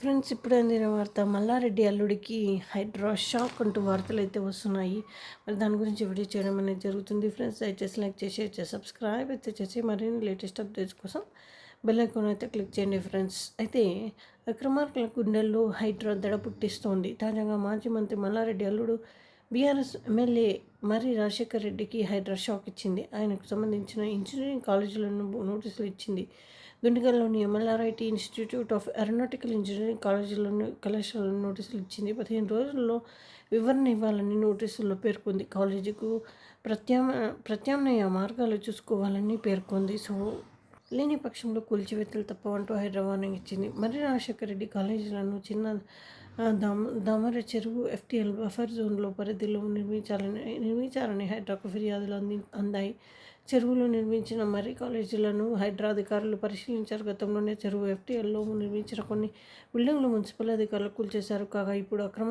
Friends ఇప్పుడు అందిన వార్త మల్లారెడ్డి అల్లుడికి హైడ్రా షాక్ అంటూ వార్తలు అయితే వస్తున్నాయి. మరి దాని గురించి వీడియో చేయడం అనేది జరుగుతుంది. ఫ్రెండ్స్ దయచేసి లైక్ చేసి షేర్ చేసి సబ్స్క్రైబ్ అయితే చేసి మరిన్ని లేటెస్ట్ అప్డేట్స్ కోసం బెల్ ఐకాన్ అయితే క్లిక్ చేయండి ఫ్రెండ్స్. అయితే విక్రమార్కుల గుండెల్లో హైడ్రా దడ పుట్టిస్తోంది. తాజాగా మాజీ మంత్రి మల్లారెడ్డి అల్లుడు బీఆర్ఎస్ ఎమ్మెల్యే మరి రాజశేఖర్ రెడ్డికి హైడ్రా షాక్ ఇచ్చింది. ఆయనకు సంబంధించిన ఇంజనీరింగ్ కాలేజీలను నోటీసులు ఇచ్చింది. దుండిగల్లోని MLRIT institute of aeronautical engineering కాలేజీలను కళాశాలను నోటీసులు ఇచ్చింది. పదిహేను రోజుల్లో వివరణ ఇవ్వాలని నోటీసుల్లో పేర్కొంది. కాలేజీకు ప్రత్యామ్ ప్రత్యామ్నాయ మార్గాలు చూసుకోవాలని పేర్కొంది. సో లేని పక్షంలో కూల్చివేతలు తప్పవంటూ హైదరాబాద్ ఇచ్చింది. మరి రాజశేఖర రెడ్డి కాలేజీలను చిన్న దామ దామర చెరువు ఎఫ్టీఎల్ బఫర్ జోన్లో పరిధిలో నిర్మించాలని నిర్మించాలని హైడ్రాకు ఫిర్యాదులు అంది అందాయి. చెరువులో నిర్మించిన మర్రి కాలేజీలను హైడ్రా అధికారులు పరిశీలించారు. గతంలోనే చెరువు ఎఫ్టీఎల్లో నిర్మించిన కొన్ని బిల్డింగ్లు మున్సిపల్ అధికారులు కూల్చేశారు. కాగా ఇప్పుడు అక్రమ